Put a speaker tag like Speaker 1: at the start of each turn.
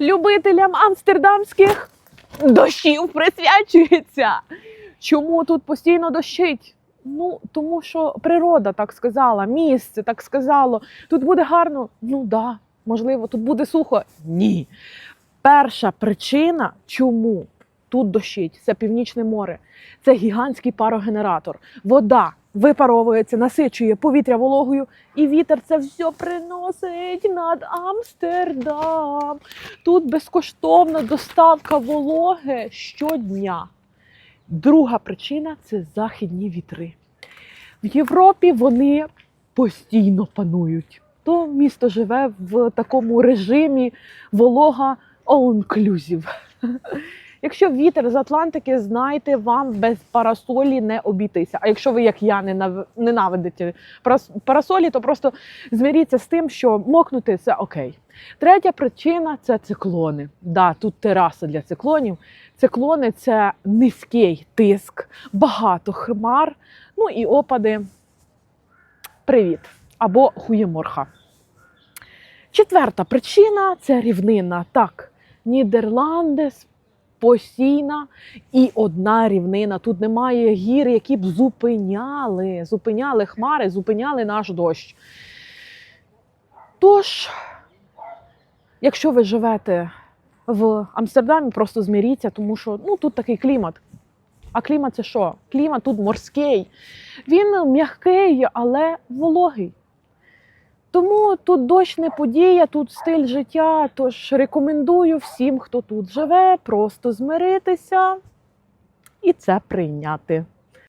Speaker 1: любителям амстердамських дощів присвячується. Чому тут постійно дощить? Ну, тому що природа так сказала, місце так сказало. Тут буде гарно. Ну да, можливо, тут буде сухо. Ні. Перша причина, чому тут дощить, це північне море. Це гігантський парогенератор. Вода випаровується, насичує повітря вологою, і вітер це все приносить над Амстердам. Тут безкоштовна доставка вологи щодня. Друга причина це західні вітри. В Європі вони постійно панують. То місто живе в такому режимі волога all-inclusive. Якщо вітер з Атлантики, знайте, вам без парасолі не обійтися. А якщо ви, як я, ненавидите парасолі, то просто змиріться з тим, що мокнути це окей. Третя причина це циклони. Да, тут тераса для циклонів. Циклони це низький тиск, багато хмар, ну і опади. Привіт! Або хуєморха. Четверта причина це рівнина. Так, Нідерланди постійна і одна рівнина. Тут немає гір, які б зупиняли, зупиняли хмари, зупиняли наш дощ. Тож, якщо ви живете в Амстердамі, просто зміріться, тому що ну, тут такий клімат. А клімат це що? Клімат тут морський. Він м'який, але вологий. Тому тут дощ не подія, тут стиль життя. Тож рекомендую всім, хто тут живе, просто змиритися і це прийняти.